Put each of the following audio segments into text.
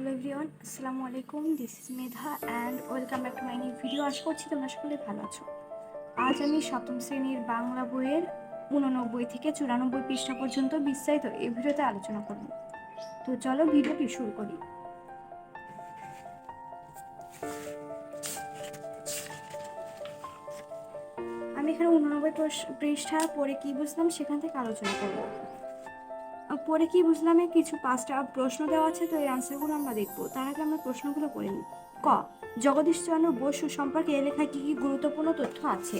Hello everyone, আসসালামু আলাইকুম this is Medha and welcome back to my new video আশা করছি তোমরা সকলে ভালো আছো। আজ আমি সপ্তম শ্রেণির বাংলা বইয়ের উননব্বই থেকে চুরানব্বই পৃষ্ঠা পর্যন্ত বিস্তারিত এই ভিডিওতে আলোচনা করব। তো চলো ভিডিওটি শুরু করি। আমি এখানে উননব্বই পৃষ্ঠা পড়ে কি বুঝলাম সেখান থেকে আলোচনা করব। পরে কি বুঝলাম কিছু পাঁচটা প্রশ্ন দেওয়া আছে, তো এই আনসারগুলো আমরা দেখব। তার আগে আমরা প্রশ্নগুলো পড়ে নিই। ক, জগদীশচন্দ্র বসু সম্পর্কে এ লেখায় কি কি গুরুত্বপূর্ণ তথ্য আছে?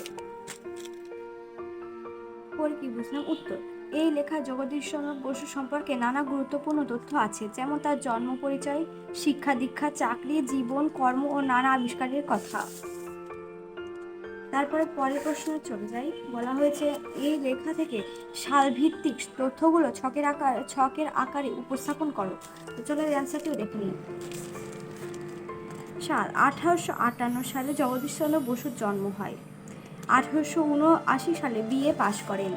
পরে কি বুঝলাম? উত্তর, এই লেখায় জগদীশচন্দ্র বসু সম্পর্কে নানা গুরুত্বপূর্ণ তথ্য আছে, যেমন তার জন্ম পরিচয় শিক্ষা দীক্ষা চাকরি, জীবন, কর্ম ও নানা আবিষ্কারের কথা। তারপরে পরের প্রশ্নে চলে যাই। বলা হয়েছে, এই লেখা থেকে সালভিত্তিক তথ্যগুলো ছকের আকার, ছকের আকারে উপস্থাপন করো। তো চলো এই অ্যান্সারটিও দেখে নিই। সাল, আঠারোশো আটান্ন সালে জগদীশচন্দ্র বসুর জন্ম হয়। আঠারোশো উনআশি সালে বিএ পাশ করেন।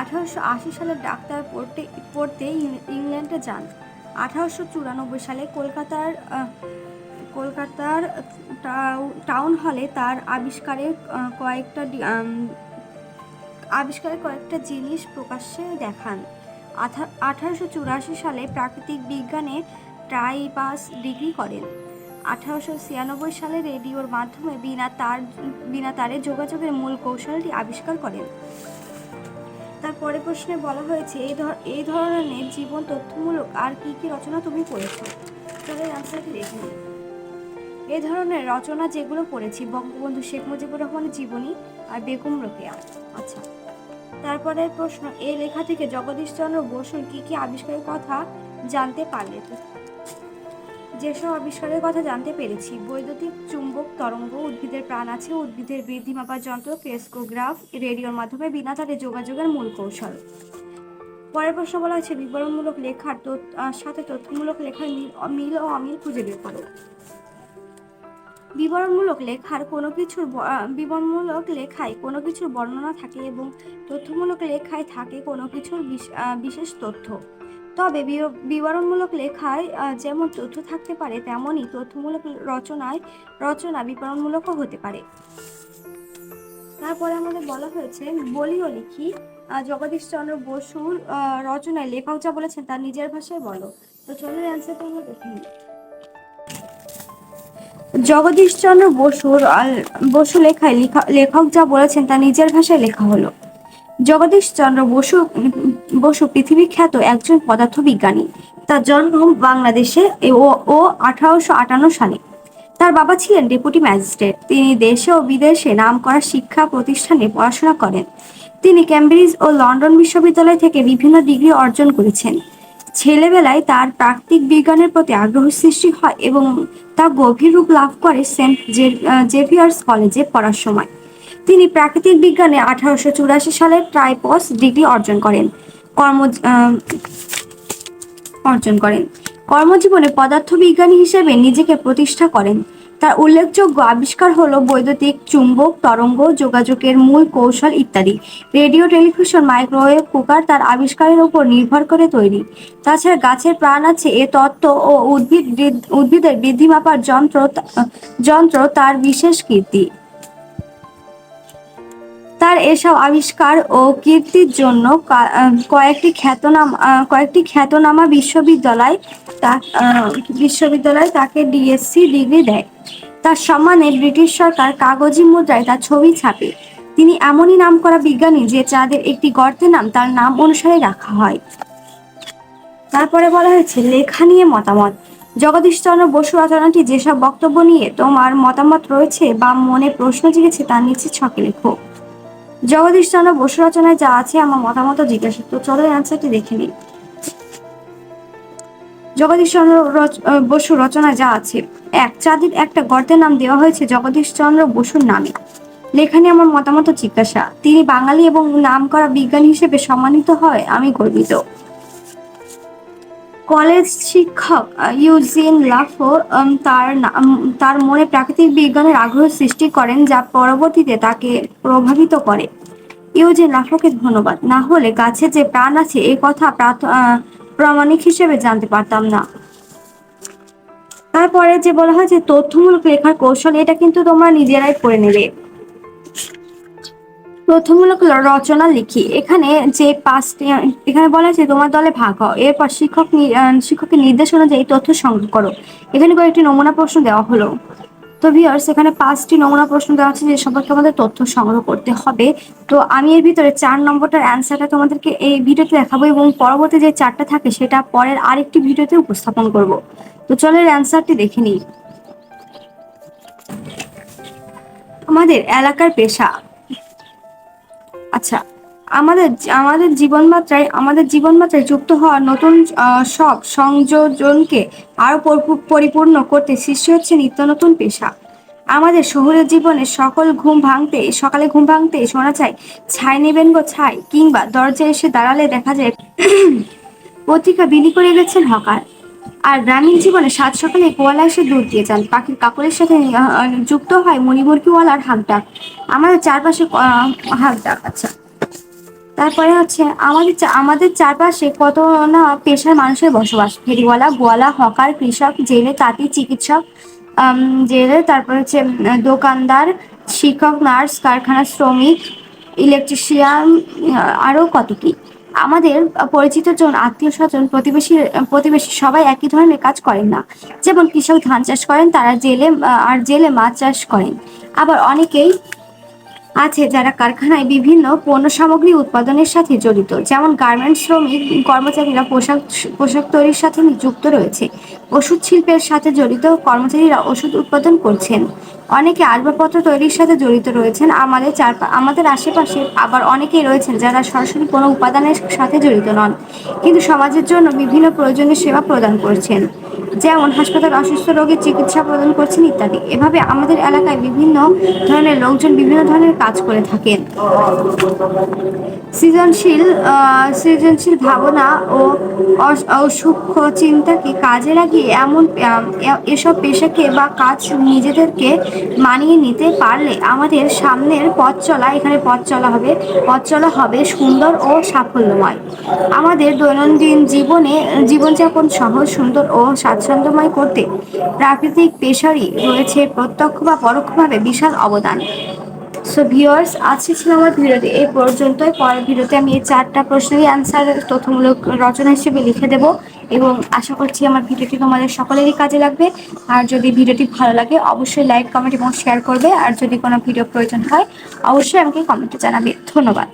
আঠারোশো আশি সালে ডাক্তার পড়তে পড়তে ইংল্যান্ডে যান। আঠারোশো চুরানব্বই সালে কলকাতার কলকাতার টাউন হলে তার আবিষ্কারের কয়েকটা আবিষ্কারের কয়েকটা জিনিস প্রকাশ্যে দেখান। আঠারোশো চুরাশি সালে প্রাকৃতিক বিজ্ঞানে ট্রাই পাস ডিগ্রি করেন। আঠারোশো ছিয়ানব্বই সালে রেডিওর মাধ্যমে বিনা তার, বিনা তারে যোগাযোগের মূল কৌশলটি আবিষ্কার করেন। তারপরে প্রশ্নে বলা হয়েছে এই ধর এই ধরনের জীবন তথ্যমূলক আর কি কি রচনা তুমি পড়েছো তাহলে আনসারটি দেখে এই ধরনের রচনা যেগুলো পড়েছি, বঙ্গবন্ধু শেখ মুজিবুর রহমানের জীবনী আর বেগম রোকেয়া। আচ্ছা তারপরে প্রশ্ন এই লেখা থেকে জগদীশচন্দ্র বসুর কি কি আবিষ্কারের কথা জানতে পারলে? যেসব আবিষ্কারের কথা জানতে পেরেছি, বৈদ্যুতিক চুম্বক, তরঙ্গ উদ্ভিদের প্রাণ আছে, উদ্ভিদের বৃদ্ধি মাপার যন্ত্র ক্রেস্কোগ্রাফ রেডিওর মাধ্যমে বিনা তারে যোগাযোগের মূল কৌশল। পরের প্রশ্ন বলা হয়েছে, বিবরণমূলক লেখার সাথে তথ্যমূলক লেখার মিল মিল ও অমিল খুঁজে বের করো। বিবরণমূলক লেখার কোনো কিছুর বিবরণমূলক লেখায় কোনো কিছুর বর্ণনা থাকে এবং তথ্যমূলক লেখায় থাকে কোনো কিছুর বিশ- বিশেষ তথ্য। তবে বিব- বিবরণমূলক লেখায় যেমন তথ্য থাকতে পারে, তেমনই তথ্যমূলক রচনায় রচনা বিবরণমূলকও হতে পারে। তারপরে আমাদের বলা হয়েছে, বলিও লিখি জগদীশচন্দ্র বসুর রচনায় লেখক যা বলেছেন তার নিজের ভাষায় বলো। তো চলো অ্যান্সারটা আমরা দেখে নিই। জগদীশচন্দ্র বসুর বসু লেখায় লেখা- লেখক যা বলেছেন তা নিজের ভাষায় লেখা হলো। জগদীশচন্দ্র বসু বসু পৃথিবী খ্যাত একজন পদার্থবিজ্ঞানী। তার জন্ম বাংলাদেশে ও ও আঠারোশো আটান্ন সালে। তার বাবা ছিলেন ডেপুটি ম্যাজিস্ট্রেট। তিনি দেশে ও বিদেশে নাম করা শিক্ষা প্রতিষ্ঠানে পড়াশোনা করেন। তিনি ক্যামব্রিজ ও লন্ডন বিশ্ববিদ্যালয় থেকে বিভিন্ন ডিগ্রি অর্জন করেছেন। ছেলেবেলায় তার প্রাকৃতিক বিজ্ঞানের প্রতি আগ্রহ সৃষ্টি হয় এবং তা গভীর রূপ লাভ করে সেন্ট জেভিয়ার্স কলেজে পড়ার সময়। তিনি প্রাকৃতিক বিজ্ঞানে আঠারোশো চুরাশি সালে ট্রাইপস ডিগ্রি অর্জন করেন। কর্ম অর্জন করেন। কর্মজীবনে পদার্থবিজ্ঞানী হিসেবে নিজেকে প্রতিষ্ঠা করেন। তার উল্লেখযোগ্য আবিষ্কার হলো বৈদ্যুতিক, চুম্বক, তরঙ্গ, যোগাযোগের মূল কৌশল ইত্যাদি। রেডিও, টেলিভিশন, মাইক্রোওয়েভ, কুকার তার আবিষ্কারের উপর নির্ভর করে তৈরি। তাছাড়া গাছের প্রাণ আছে, এ তত্ত্ব ও উদ্ভিদ উদ্ভিদের বৃদ্ধি মাপার যন্ত্র যন্ত্র তার বিশেষ কীর্তি। তার এসব আবিষ্কার ও কীর্তির জন্য কয়েকটি খ্যাতনামা কয়েকটি খ্যাতনামা বিশ্ববিদ্যালয় তা বিশ্ববিদ্যালয় তাকে ডিএসসি ডিগ্রি দেয়। তার সম্মানে ব্রিটিশ সরকার কাগজি মুদ্রায় তার ছবি ছাপে। তিনি এমনই নাম করা বিজ্ঞানী যে চাঁদের একটি গর্তের নাম তার নাম অনুসারে রাখা হয়। তারপরে বলা হয়েছে, লেখা নিয়ে মতামত। জগদীশচন্দ্র বসু রচনাটি যেসব বক্তব্য নিয়ে তোমার মতামত রয়েছে বা মনে প্রশ্ন জেগেছে তার নিচে ছকে লেখো। জগদীশচন্দ্র বসু রচনায় যা আছে আমার মতামত জিজ্ঞাসা তো চলো অ্যান্সারটি দেখে নিই। জগদীশচন্দ্র বসু রচনায় যা আছে। এক, চাঁদের একটা গর্তের নাম দেওয়া হয়েছে জগদীশ চন্দ্র বসুর নামে। লেখানে আমার মতামত জিজ্ঞাসা। তিনি বাঙালি এবং নাম করা বিজ্ঞানী হিসেবে সম্মানিত হয়, আমি গর্বিত। কলেজ শিক্ষক ইউজিন লাফো তার তার মনে প্রাকৃতিক বিজ্ঞানের আগ্রহ সৃষ্টি করেন যা পরবর্তীতে তাকে প্রভাবিত করে। ইউজিন লাফোকে ধন্যবাদ। না হলে গাছে যে প্রাণ আছে, এ কথা প্রামাণিক হিসেবে জানতে পারতাম না। তারপরে যে বলা হয় যে তথ্যমূলক লেখার কৌশল, এটা কিন্তু তোমরা নিজেরাই করে নেবে। তথ্যমূলক রচনা লিখি। এখানে যে পাঁচটি, এখানে বলা আছে, তোমার দলে ভাগ হও। এরপর শিক্ষক শিক্ষকের নির্দেশ অনুযায়ী তথ্য সংগ্রহ করো। এখানে কয়েকটি নমুনা প্রশ্ন দেওয়া হলো। তো ভিউয়ার্স এখানে পাঁচটি নমুনা প্রশ্ন দেওয়া আছে যে সম্পর্কে আমাদের তথ্য সংগ্রহ করতে হবে। তো আমি এর ভিতরে চার নম্বরটার অ্যান্সারটা তোমাদেরকে এই ভিডিওতে দেখাবো এবং পরবর্তী যে চারটা থাকে সেটা পরের আরেকটি ভিডিওতে উপস্থাপন করব। তো চলো এর অ্যান্সারটি দেখে নিই। আমাদের এলাকার পেশা। আচ্ছা আমাদের আমাদের জীবনমাত্রায় আমাদের জীবনমাত্রায় যুক্ত হওয়া নতুন সব সংযোজনকে আরও পরিপূ- পরিপূর্ণ করতে সৃষ্টি হচ্ছে নিত্য নতুন পেশা। আমাদের শহরের জীবনে সকল ঘুম ভাঙতে, সকালে ঘুম ভাঙতে শোনা যায়, ছাই নেবেন গো ছাই, কিংবা দরজায় এসে দাঁড়ালে দেখা যায়, পত্রিকা বিলি করে গেছেন হকার। আর গ্রামীণ জীবনে সাত সকালে গোয়ালা এসে দুধ দিয়ে যান। পাখির কাপড়ের সাথে যুক্ত হয় মণিমুরগিওয়ালার হাঁক ডাক আমাদের চারপাশে হাঁক ডাক আচ্ছা। তারপরে হচ্ছে, আমাদের আমাদের চারপাশে কত না পেশার মানুষের বসবাস। ফেরিওয়ালা, গোয়ালা, হকার, কৃষক, জেলে, তাঁতি, চিকিৎসক জেলে, তারপর হচ্ছে দোকানদার, শিক্ষক, নার্স কারখানা শ্রমিক, ইলেকট্রিশিয়ান আরও কত কি। আমাদের পরিচিত জন, আত্মীয় স্বজন, প্রতিবেশী প্রতিবেশী সবাই একই ধরনের কাজ করেন না। যেমন কৃষক ধান চাষ করেন, তারা জেলে আর জেলে মাছ চাষ করেন। আবার অনেকেই আছে যারা কারখানায় বিভিন্ন পণ্য সামগ্রী উৎপাদনের সাথে জড়িত, যেমন গার্মেন্টস শ্রমিক, কর্মচারীরা পোশাক পোশাক তৈরির সাথে যুক্ত রয়েছে। ওষুধ শিল্পের সাথে জড়িত কর্মচারীরা ওষুধ উৎপাদন করছেন। অনেকে আসবাবপত্র তৈরির সাথে জড়িত রয়েছেন। আমাদের চার আমাদের আশেপাশে আবার অনেকেই রয়েছেন যারা সরাসরি কোনো উপাদানের সাথে জড়িত নন, কিন্তু সমাজের জন্য বিভিন্ন প্রয়োজনীয় সেবা প্রদান করছেন। যেমন হাসপাতাল অসুস্থ রোগের চিকিৎসা প্রদান করছেন ইত্যাদি। এভাবে আমাদের এলাকায় বিভিন্ন ধরনের লোকজন বিভিন্ন ধরনের কাজ করে থাকেন। সৃজনশীল সৃজনশীল ভাবনা ও সূক্ষ্ম চিন্তাকে কাজে লাগিয়ে এমন এসব পেশাকে বা কাজ নিজেদেরকে মানিয়ে নিতে পারলে আমাদের সামনের পথ চলা, এখানে পথ চলা হবে, পথ চলা হবে সুন্দর ও সাফল্যময়। আমাদের দৈনন্দিন জীবনে, জীবনযাপন সহজ, সুন্দর ও স্বাচ্ছন্দ্যময় করতে প্রাকৃতিক পেশারই রয়েছে প্রত্যক্ষ বা পরোক্ষভাবে বিশাল অবদান। সো ভিউয়ার্স আজকে ছিল আমার ভিডিওতে এই পর্যন্তই। পরের ভিডিওতে আমি এই চারটা প্রশ্নেরই অ্যান্সার তথ্যমূলক রচনা হিসেবে লিখে দেব এবং আশা করছি আমার ভিডিওটি তোমাদের সকলেরই কাজে লাগবে। আর যদি ভিডিওটি ভালো লাগে, অবশ্যই লাইক কমেন্ট এবং শেয়ার করবে। আর যদি কোনো ভিডিও প্রয়োজন হয়, অবশ্যই আমাকে কমেন্টে জানাবে। ধন্যবাদ।